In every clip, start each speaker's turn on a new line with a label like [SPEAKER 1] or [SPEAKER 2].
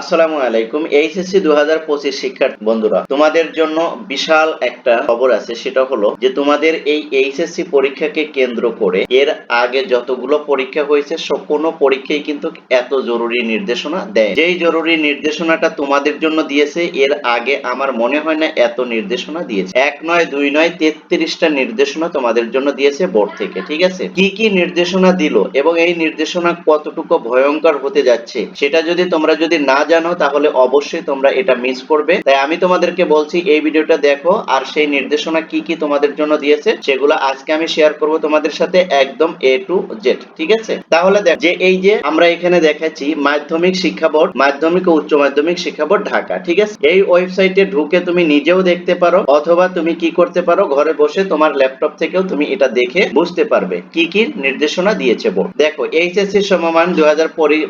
[SPEAKER 1] আসসালামু আলাইকুম। এইচএসসি দু হাজার পঁচিশ শিক্ষার্থী বন্ধুরা, তোমাদের জন্য বিশাল একটা খবর আছে, সেটা হলো যে তোমাদের এই এইচএসসি পরীক্ষাকে কেন্দ্র করে এর আগে যতগুলো পরীক্ষা হয়েছে কোনো পরীক্ষায় কিন্তু এত জরুরি নির্দেশনা দেয়। যেই জরুরি নির্দেশনাটা তোমাদের জন্য দিয়েছে, এর আগে আমার মনে হয় না এত নির্দেশনা দিয়েছে। এক নয়, দুই নয়, তেত্রিশটা নির্দেশনা তোমাদের জন্য দিয়েছে বোর্ড থেকে, ঠিক আছে? কি কি নির্দেশনা দিল এবং এই নির্দেশনা কতটুকু ভয়ঙ্কর হতে যাচ্ছে, সেটা যদি তোমরা যদি না জানো তাহলে অবশ্যই তোমরা এটা মিস করবে। তাই আমি তোমাদেরকে বলছি, এই ভিডিওটা দেখো, আর সেই নির্দেশনা কি কি তোমাদের জন্য দিয়েছে, সেগুলো আজকে আমি শেয়ার করব তোমাদের সাথে একদম এ টু জেড ঠিক আছে? তাহলে দেখ, যে এই যে আমরা এখানে দেখাচ্ছি, মাধ্যমিক শিক্ষা বোর্ড, মাধ্যমিক ও উচ্চ মাধ্যমিক শিক্ষা বোর্ড ঢাকা, ঠিক আছে? এই ওয়েবসাইটে ঢুকে তুমি নিজেও দেখতে পারো, অথবা তুমি কি করতে পারো, ঘরে বসে তোমার ল্যাপটপ থেকেও তুমি এটা দেখে বুঝতে পারবে, কি কি নির্দেশনা দিয়েছে বোর্ড। দেখো এইচএসসি সমমান দুই হাজার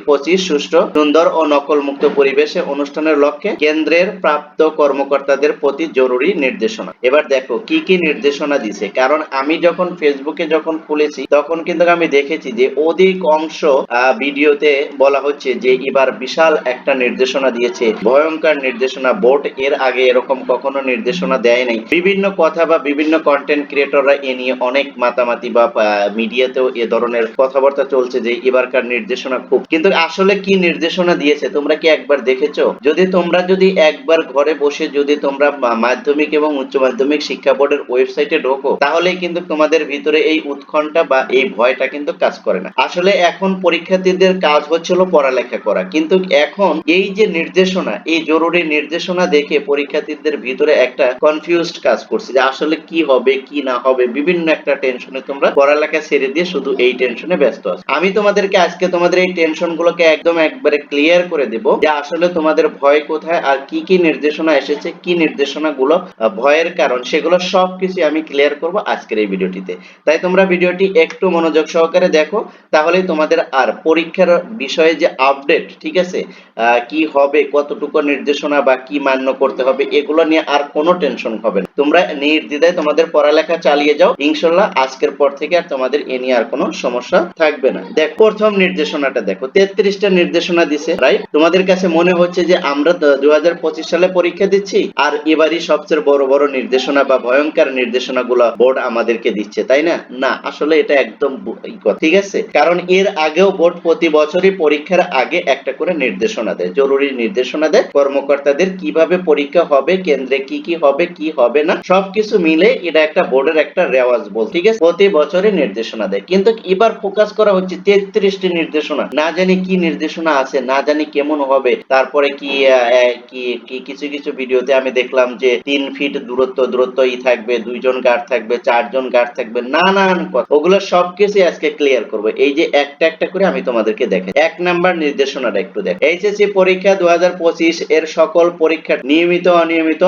[SPEAKER 1] পঁচিশ, সুষ্ঠু, সুন্দর ও নকল মুক্ত পরিবেশে অনুষ্ঠানের লক্ষ্যে কেন্দ্রের প্রাপ্ত কর্মকর্তাদের প্রতি জরুরি নির্দেশনা। এবার দেখো, কি কি নির্দেশনা দিছে? কারণ আমি যখন ফেসবুকে যখন খুলেছি, তখন কিন্তু আমি দেখেছি যে অধিক অংশ ভিডিওতে বলা হচ্ছে যে এবার বিশাল একটা নির্দেশনা দিয়েছে। ভয়ঙ্কর নির্দেশনা, বোর্ড এর আগে এরকম কখনো নির্দেশনা দেয় নাই। বিভিন্ন কথা বা বিভিন্ন কন্টেন্ট ক্রিয়েটররা এ নিয়ে অনেক মাতামাতি বা মিডিয়াতেও এ ধরনের কথাবার্তা চলছে যে এবারকার নির্দেশনা খুব। কিন্তু আসলে কি নির্দেশনা দিয়েছে? তোমরা কি একবার দেখেছ? যদি তোমরা যদি একবার ঘরে বসে যদি তোমরা মাধ্যমিক এবং উচ্চ মাধ্যমিক শিক্ষা বোর্ডের ওয়েবসাইটে ঢোকো, তাহলেই কিন্তু তোমাদের ভিতরে এই উৎকণ্ঠা বা এই ভয়টা কিন্তু কাজ করে না। আসলে এখন পরীক্ষার্থীদের কাজ হচ্ছিল পড়ালেখা করা। কিন্তু এখন এই যে নির্দেশনা, এই জরুরি নির্দেশনা দেখে পরীক্ষার্থীদের ভিতরে একটা কনফিউজড কাজ করছে যে আসলে কি হবে, কি না হবে, বিভিন্ন একটা টেনশনে তোমরা পড়ালেখা ছেড়ে দিয়ে শুধু এই টেনশনে ব্যস্ত আছো। আমি তোমাদেরকে আজকে তোমাদের এই টেনশন গুলোকে একদম একবারে ক্লিয়ার করে দেব। যে আসলে তোমাদের ভয় কোথায় আর কি কি নির্দেশনা এসেছে, কি নির্দেশনা গুলো ভয়ের কারণ, সেগুলো সবকিছু আমি ক্লিয়ার করব আজকের এই ভিডিওটিতে। তাই তোমরা ভিডিওটি একটু মনোযোগ সহকারে দেখো, তাহলেই তোমাদের আর পরীক্ষার বিষয়ে যে আপডেট ঠিক আছে কি হবে, কতটুকু নির্দেশনা বা কি মান্য করতে হবে, এগুলো নিয়ে আর কোনো টেনশন হবে না। তোমরা নির্দ্বিধায় তোমাদের পড়ালেখা চালিয়ে যাও, ইনশাল্লাহ আজকের পর থেকে আর তোমাদের এ নিয়ে আর কোনো সমস্যা থাকবে না। দেখ, প্রথম নির্দেশনাটা দেখো, তেত্রিশটা নির্দেশনা দিছে রাইট তোমাদের কাছে মনে হচ্ছে যে আমরা দু হাজার পঁচিশ সালে পরীক্ষা দিচ্ছি, আর এবারই সবচেয়ে বড় বড় নির্দেশনা বা ভয়ঙ্কর নির্দেশনা গুলা বোর্ড আমাদেরকে দিচ্ছে, তাই না না, আসলে এটা একদম। ঠিক আছে কারণ এর আগেও বোর্ড প্রতি বছরই পরীক্ষার আগে একটা করে নির্দেশনা দেয়, জরুরি নির্দেশনা দেয়, কর্মকর্তাদের কীভাবে পরীক্ষা হবে, কেন্দ্রে কি কি হবে কি হবে না, সবকিছু মিলে এটা একটা বোর্ডের একটা রেওয়াজ বল, ঠিক আছে প্রতি বছরই নির্দেশনা দেয়, কিন্তু এবার ফোকাস করা হচ্ছে তেত্রিশটি নির্দেশনা, না জানি কি নির্দেশনা আছে, না জানি কেমন হবে তারপরে কি কি কিছু কিছু ভিডিওতে আমি দেখলাম যে তিন ফিট দূরত্ব দূরত্ব ই থাকবে, দুইজন গার্ড থাকবে, চারজন গার্ড থাকবে, নানান কথা। ওগুলো সবকিছু আজকে ক্লিয়ার করব। এই যে একটা একটা করে আমি তোমাদেরকে দেখে এক নাম্বার নির্দেশনাটা একটু দেখ। এইচএসসি পরীক্ষা দু এর সকল পরীক্ষা নিয়মিত, অনিয়মিত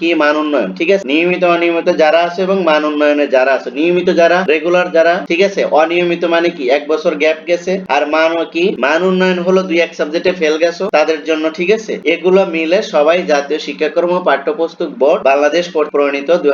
[SPEAKER 1] কি, মান উন্নয়ন, ঠিক আছে? নিয়মিত, অনিয়মিত যারা আছে এবং মান উন্নয়নে যারা আছে। নিয়মিত যারা রেগুলার যারা, ঠিক আছে? অনিয়মিত মানে কি? এক বছর গ্যাপ গেছে। আর মান কি? মান উন্নয়ন হলো দুই এক সাবজেক্টে ফেল গেছো। তাদের জন্য, ঠিক আছে? এগুলো মিলে সবাই জাতীয় শিক্ষাক্রম পাঠ্যপুস্তক বোর্ড বাংলাদেশ প্রণীত দুই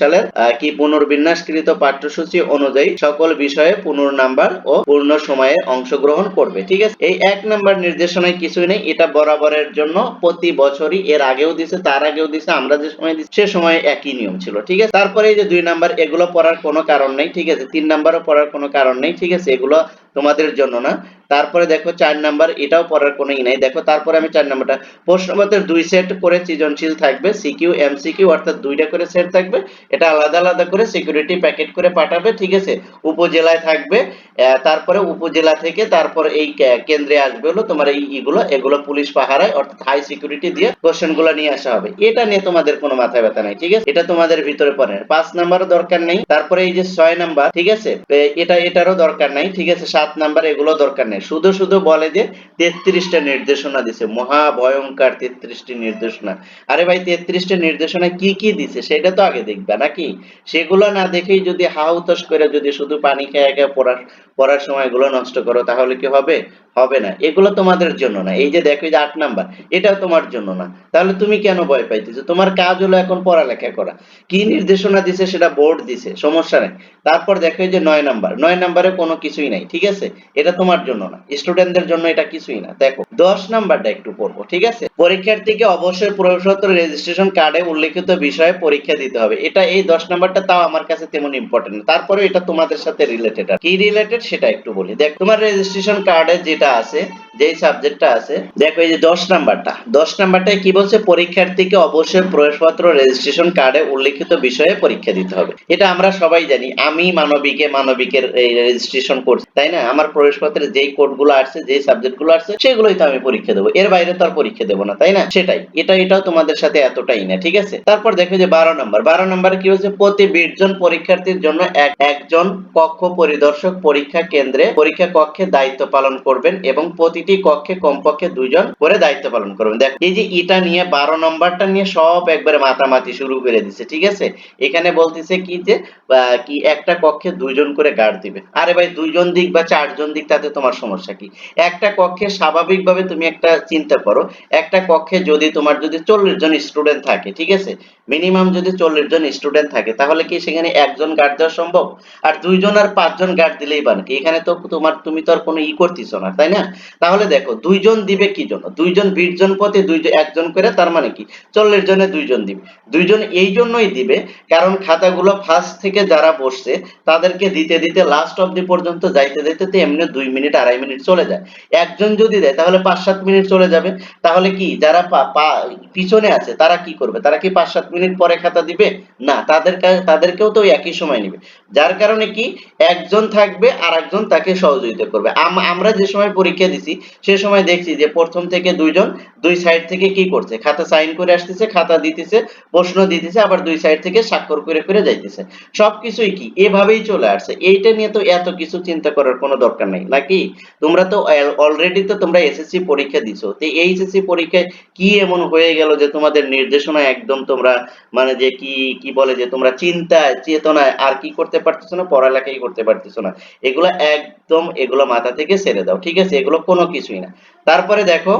[SPEAKER 1] সালের কি পুনর্বিন্যাসকৃত পাঠ্যসূচি অনুযায়ী সকল বিষয়ে পুনর নাম্বার ও পূর্ণ সময়ে অংশগ্রহণ করবে, ঠিক আছে? এই এক নাম্বার নির্দেশনায় কিছুই নেই, এটা বরাবরের জন্য প্রতি বছরই, এর আগেও দিছে, তার আগেও দিছে, আমরা যে সময় দিচ্ছি সে সময় একই নিয়ম ছিল, ঠিক আছে? তারপরে এই যে দুই নাম্বার, এগুলো পড়ার কোনো কারণ নেই, ঠিক আছে? তিন নাম্বারও পড়ার কোনো কারণ নেই, ঠিক আছে? এগুলো তোমাদের জন্য না। তারপরে দেখো চার নাম্বার, এটাও পড়ার কোনো ই নাই। দেখো তারপরে আমি চার নাম্বারটা। প্রশ্নপত্রের দুই সেট করে সৃজনশীল থাকবে, সিকিউ, এমসিকিউ, অর্থাৎ দুইটা করে সেট থাকবে। এটা আলাদা আলাদা করে সিকিউরিটি প্যাকেট করে পাঠাবে, ঠিক আছে? উপজেলায় থাকবে। তারপরে উপজেলা থেকে তারপর এই কেন্দ্রে আসবে হলো তোমার এই ইগুলো। এগুলো পুলিশ পাহারায়, অর্থাৎ হাই সিকিউরিটি দিয়ে কোশ্চেনগুলো নিয়ে আসা হবে। এটা নিয়ে তোমাদের কোনো মাথা ব্যথা নাই, ঠিক আছে? এটা তোমাদের ভিতরে পড়ে পাঁচ নাম্বারও দরকার নেই। তারপরে এই যে ছয় নাম্বার, ঠিক আছে? এটা, এটারও দরকার নাই, ঠিক আছে? সাত নাম্বার এগুলো দরকার নেই। শুধু শুধু বলে যে তেত্রিশটা নির্দেশনা দিছে। মহা ভয়ঙ্কর তেত্রিশটি নির্দেশনা। আরে ভাই, তেত্রিশটা নির্দেশনা কি কি দিছে সেটা তো আগে দেখবে নাকি? সেগুলো না দেখেই যদি হাউতস করে যদি শুধু পানি খেয়ে খেয়ে পড়ার পড়ার সময় এগুলো নষ্ট করো, তাহলে কি হবে? হবে না। এগুলো তোমাদের জন্য না। এই যে দেখো যে আট নাম্বার, এটাও তোমার জন্য না। তাহলে তুমি কেন ভয় পাইতেছো? তোমার কাজ হলো এখন পড়ালেখা করা। কি নির্দেশনা দিছে সেটা বোর্ড দিছে, সমস্যা নেই। তারপর দেখো যে নয় নাম্বার, নয় নাম্বারে কোনো কিছুই নাই, ঠিক আছে? এটা তোমার জন্য না। স্টুডেন্টদের জন্য এটা কিছুই না। দেখো, দশ নাম্বারটা একটু পড়ব, ঠিক আছে? পরীক্ষার্থীকে অবশ্যই প্রবেশপত্র রেজিস্ট্রেশন কার্ডে উল্লেখিত বিষয়ে পরীক্ষা দিতে হবে। এটা এই দশ নাম্বারটা তাও আমার কাছে তেমন ইম্পর্টেন্ট তারপরে এটা তোমাদের সাথে রিলেটেড কি। রিলেটেড সেটা একটু বলি। দেখ, তোমার রেজিস্ট্রেশন কার্ডে যেটা আছে। যেই সাবজেক্টটা আছে, দেখো এই যে দশ নাম্বারটা। দশ নাম্বারটায় কি বলছে? পরীক্ষার্থীকে অবশ্যই প্রবেশপত্র রেজিস্ট্রেশন কার্ডে উল্লেখিত বিষয়ে পরীক্ষা দিতে হবে। এটা আমরা সবাই জানি। আমি মানবিকে, মানবিকের এই রেজিস্ট্রেশন করছি তাই না? আমার প্রবেশপত্রে যেই কোডগুলো আসছে, যেই সাবজেক্টগুলো আসছে, সেগুলোই তো আমি পরীক্ষা দেবো। এর বাইরে তো আর পরীক্ষা দেবো না, তাই না? সেটাই। এটা, এটাও তোমাদের সাথে এতটাই না, ঠিক আছে? তারপর দেখো যে বারো নম্বর। বারো নম্বরে কি হচ্ছে প্রতি বিশ জন পরীক্ষার্থীর জন্য এক, একজন কক্ষ পরিদর্শক পরীক্ষা কেন্দ্রে, পরীক্ষা কক্ষে দায়িত্ব পালন করবেন এবং প্রতিটি কক্ষে, কমপক্ষে দুইজন করে দায়িত্ব পালন করবেন। দেখো, এই যে এটা নিয়ে, বারো নম্বরটা নিয়ে সব একবারে মাতামাতি শুরু করে দিছে, ঠিক আছে? এখানে বলতেছে কি যে কি একটা কক্ষে দুইজন করে গার্ড দিবে। আরে ভাই, দুইজন দিক বা চারজন দিক, তাতে তোমার সমস্যা কি? একটা কক্ষে স্বাভাবিকভাবে তুমি একটা চিন্তা করো, একটা কক্ষে যদি তোমার যদি চল্লিশ জন স্টুডেন্ট থাকে, ঠিক আছে? মিনিমাম যদি চল্লিশ জন স্টুডেন্ট থাকে, তাহলে কি সেখানে একজন গার্ড দেওয়া সম্ভব? আর দুইজন আর পাঁচজন গার্ড দিলেই বান কি? এখানে তো তোমার, তুমি তো আর কোনো ই করতেছো না, তাই না? তাহলে দেখো, দুইজন দিবে কি জন্য? দুইজন বিশ জন প্রতি দুইজন একজন করে, তার মানে কি? চল্লিশ জনে দুইজন দিবে। দুইজন এই জন্যই দিবে, কারণ খাতাগুলো ফার্স্ট থেকে যারা বসছে, তাদেরকে দিতে দিতে লাস্ট অবধি পর্যন্ত যাইতে যাইতে তো এমনি দুই মিনিট, আড়াই মিনিট চলে যায়। একজন যদি দেয়, তাহলে পাঁচ সাত মিনিট চলে যাবে। তাহলে কি, যারা পিছনে আছে, তারা কি করবে? তারা কি পাঁচ সাত মিনিট পরে খাতা দিবে? না, তাদের তাদেরকেও তো একই সময় নিবে। যার কারণে কি একজন থাকবে আর একজন তাকে সহযোগিতা করবে। আমরা যে সময় পরীক্ষা দিছি, সে সময় দেখছি যে প্রথম থেকে দুইজন, দুই সাইড থেকে কি করছে? খাতা সাইন করে আসতেছে, খাতা দিতেছে, প্রশ্ন দিতেছে, আবার দুই সাইড থেকে স্বাক্ষর করে করে যাইতেছে। সবকিছুই কি? এভাবেই চলে আসছে। এইটা নিয়ে তো এত কিছু চিন্তা করার কোনো দরকার নাই, নাকি? তোমরা তো অলরেডি তো তোমরা এসএসসি পরীক্ষা দিছো। তো এই এসএসসি পরীক্ষায় কি এমন হয়ে গেল যে তোমাদের নির্দেশনা একদম তোমরা মানে যে কি কি বলে যে তোমরা চিন্তায়, চেতনায় আর কি করতে পারতেছো না, পড়ালেখাই করতে পারতেছো না। এগুলো একদম এগুলো মাথা থেকে ছেড়ে দাও, ঠিক আছে? এগুলো কোনো কিছুই না। তারপরে দেখো,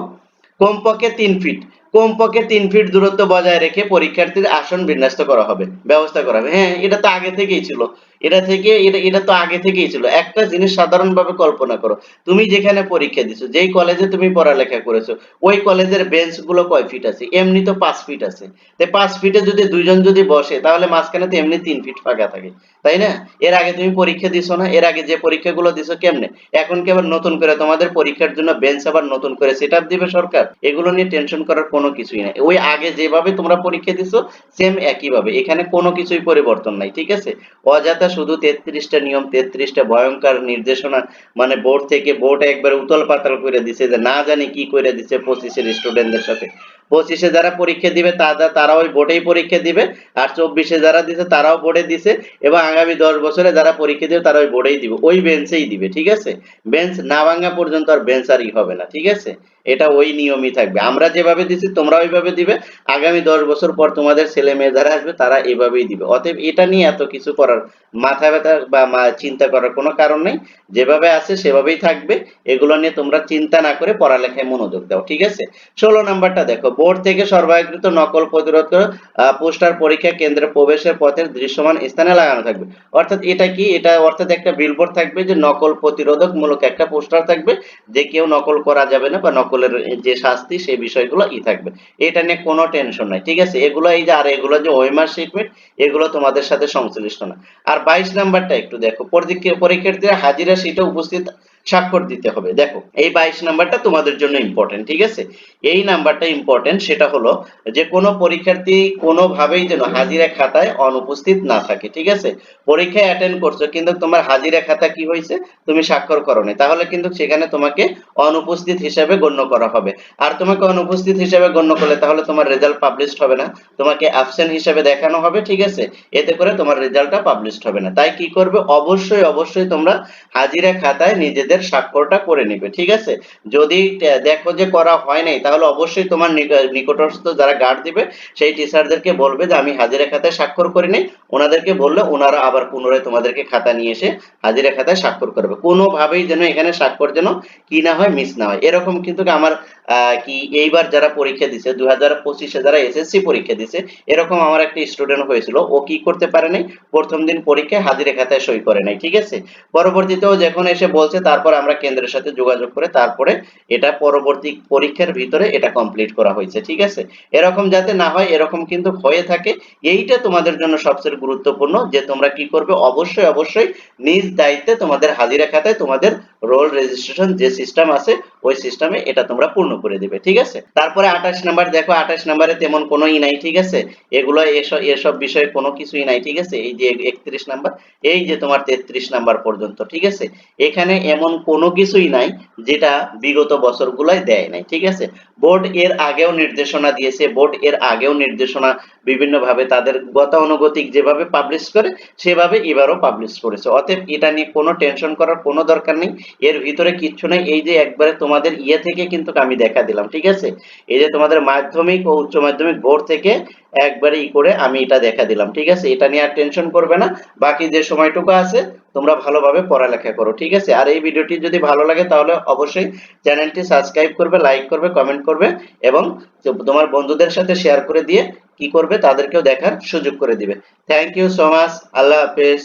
[SPEAKER 1] কমপক্ষে তিন ফিট কমপক্ষে তিন ফিট দূরত্ব বজায় রেখে পরীক্ষার্থীর আসন বিন্যস্ত করা হবে, ব্যবস্থা করা হবে। হ্যাঁ এটা তো আগে থেকেই ছিল। এটা থেকে, এটা এটা তো আগে থেকেই ছিল। একটা জিনিস সাধারণভাবে কল্পনা করো। তুমি যেখানে পরীক্ষা দিছো, যেই কলেজে তুমি পড়ালেখা করেছ, ওই কলেজের বেঞ্চগুলো কয় ফিট আছে? এমনি তো পাঁচ ফিট আছে। তো পাঁচ ফিটে যদি দুইজন যদি বসে, তাহলে মাঝখানে তো এমনি তিন ফিট ফাঁকা থাকে। তাই না? এর আগে তুমি পরীক্ষা দিছো না? এর আগে যে পরীক্ষাগুলো দিছো কেমনে? এখন কি আবার নতুন করে তোমাদের পরীক্ষার জন্য বেঞ্চ আবার নতুন করে সেট দিবে সরকার? এগুলো নিয়ে টেনশন করার কোনো কিছুই নাই। ওই আগে যেভাবে তোমরা পরীক্ষা দিছো সেম একই ভাবে এখানে কোনো কিছুই পরিবর্তন নাই, ঠিক আছে? অযথা শুধু তেত্রিশটা নিয়ম, তেত্রিশটা ভয়ঙ্কর নির্দেশনা মানে বোর্ড থেকে বোর্ড একবার উতল পাতাল করে দিছে যে না জানি কি করে দিছে পঁচিশের স্টুডেন্টদের সাথে। পঁচিশে যারা পরীক্ষা দিবে, তারা তারা ওই বোর্ডেই পরীক্ষা দিবে। আর চব্বিশে যারা দিছে, তারাও বোর্ডে দিছে। এবং আগামী দশ বছরে যারা পরীক্ষা দিবে, তারা ওই বোর্ডেই দিবে। ওই বেঞ্চেই দিবে, ঠিক আছে? বেঞ্চ না ভাঙা পর্যন্ত আর বেঞ্চ আরই হবে না, ঠিক আছে? এটা ওই নিয়মই থাকবে। আমরা যেভাবে দিছি তোমরা ওইভাবে দিবে। আগামী দশ বছর পর তোমাদের ছেলে মেয়ে যারা আসবে, তারা এভাবেই দিবে। অতএব এটা নিয়ে এত কিছু করার মাথা ব্যথা বা চিন্তা করার কোনো কারণ নেই। যেভাবে আছে, সেভাবেই থাকবে। এগুলো নিয়ে তোমরা চিন্তা না করে পড়ালেখায় মনোযোগ দাও, ঠিক আছে? ষোলো নাম্বারটা দেখো বোর্ড থেকে সরবরাহকৃত নকল প্রতিরোধ পোস্টার পরীক্ষা কেন্দ্রে প্রবেশের পথের দৃশ্যমান স্থানে লাগানো থাকবে। অর্থাৎ এটা কি? এটা অর্থাৎ একটা বিলবোর্ড থাকবে যে নকল প্রতিরোধক মূলক একটা পোস্টার থাকবে, যে কেউ নকল করা যাবে না বা নকলের যে শাস্তি সেই বিষয়গুলো ই থাকবে। এটা নিয়ে কোনো টেনশন নাই, ঠিক আছে? এগুলো এই যে, আর এগুলো যে ওয়েমার শিটমেন্ট এগুলো তোমাদের সাথে সংশ্লিষ্ট না। আর বাইশ নাম্বারটা একটু দেখো, পরীক্ষা- পরীক্ষার্থীরা হাজিরা সিটে উপস্থিত স্বাক্ষর দিতে হবে। দেখো, এই বাইশ নাম্বারটা তোমাদের জন্য ইম্পর্টেন্ট ঠিক আছে? এই নাম্বারটা ইম্পর্টেন্ট সেটা হলো যে কোনো পরীক্ষার্থী কোনোভাবেই যেন হাজিরা খাতায় অনুপস্থিত না থাকে, ঠিক আছে? পরীক্ষায় অ্যাটেন্ড করছ, কিন্তু তোমার হাজিরা খাতা কি হয়েছে? তুমি স্বাক্ষর করো তাহলে কিন্তু সেখানে তোমাকে অনুপস্থিত হিসাবে গণ্য করা হবে। আর তোমাকে অনুপস্থিত হিসাবে গণ্য করলে তাহলে তোমার রেজাল্ট পাবলিশড হবে না। তোমাকে অ্যাবসেন্ট হিসাবে দেখানো হবে, ঠিক আছে? এতে করে তোমার রেজাল্টটা পাবলিশড হবে না। তাই কি করবে? অবশ্যই অবশ্যই তোমরা হাজিরা খাতায় নিজেদের তাদের স্বাক্ষরটা করে নেবে, ঠিক আছে? যদি দেখো যে করা হয় নাই, তাহলে অবশ্যই তোমার নিকটস্থ যারা গার্ড দিবে, সেই টিচারদেরকে বলবে যে আমি হাজিরা খাতায় স্বাক্ষর করি নাই। ওনাদেরকে বললে ওনারা আবার পুনরায় তোমাদেরকে খাতা নিয়ে এসে হাজিরা খাতায় স্বাক্ষর করবে। কোনোভাবেই যেন এখানে স্বাক্ষর যেন কি না হয় মিস না হয়। এরকম কিন্তু আমার কি এইবার যারা পরীক্ষা দিছে দুই হাজার পঁচিশে যারা এসএসসি পরীক্ষা দিছে, এরকম আমার একটা স্টুডেন্ট হয়েছিল, ও কি করতে পারে নাই? প্রথম দিন পরীক্ষায় হাজিরা খাতায় সই করে নাই, ঠিক আছে? পরবর্তীতেও যখন এসে বলছে, তারপর আমরা কেন্দ্রের সাথে যোগাযোগ করে তারপরে এটা পরবর্তী পরীক্ষার ভিতরে এটা কমপ্লিট করা হয়েছে, ঠিক আছে? এরকম যাতে না হয়, এরকম কিন্তু হয়ে থাকে। এইটা তোমাদের জন্য সবচেয়ে গুরুত্বপূর্ণ যে তোমরা কি করবে? অবশ্যই অবশ্যই নিজ দায়িত্বে তোমাদের হাজিরা খাতায় তোমাদের রোল রেজিস্ট্রেশন যে সিস্টেম আছে, ওই সিস্টেমে এটা তোমরা পূর্ণ করে দিবে, ঠিক আছে? তারপরে আঠাশ নাম্বার দেখো, আঠাশ নাম্বারে তেমন কোনো ই নাই, ঠিক আছে? এগুলো এসব এসব বিষয়ে কোনো কিছুই নাই, ঠিক আছে? এই যে একত্রিশ নাম্বার এই যে তোমার তেত্রিশ নাম্বার পর্যন্ত, ঠিক আছে? এখানে এমন কোনো কিছুই নাই যেটা বিগত বছরগুলোয় দেয় নাই, ঠিক আছে? বোর্ড এর আগেও নির্দেশনা দিয়েছে বোর্ড এর আগেও নির্দেশনা বিভিন্ন ভাবে তাদের গতানুগতিক যেভাবে পাবলিশ করে, সেভাবে এবারও পাবলিশ করেছে। অতএব এটা নিয়ে কোনো টেনশন করার কোনো দরকার নেই। এর ভিতরে কিচ্ছু নেই। এই যে একবারে তোমাদের ইয়ে থেকে কিন্তু আমি দেখা দিলাম, ঠিক আছে? এই যে তোমাদের মাধ্যমিক ও উচ্চ মাধ্যমিক বোর্ড থেকে একবারে ই করে আমি এটা দেখা দিলাম, ঠিক আছে? এটা নিয়ে আর টেনশন করবে না। বাকি যে সময়টুকু আছে, তোমরা ভালোভাবে পড়ালেখা করো, ঠিক আছে? আর এই ভিডিওটি যদি ভালো লাগে, তাহলে অবশ্যই চ্যানেলটি সাবস্ক্রাইব করবে লাইক করবে কমেন্ট করবে এবং তোমার বন্ধুদের সাথে শেয়ার করে দিয়ে কি করবে, তাদেরকেও দেখার সুযোগ করে দিবে। থ্যাংক ইউ সো মাচ আল্লাহ হাফেজ।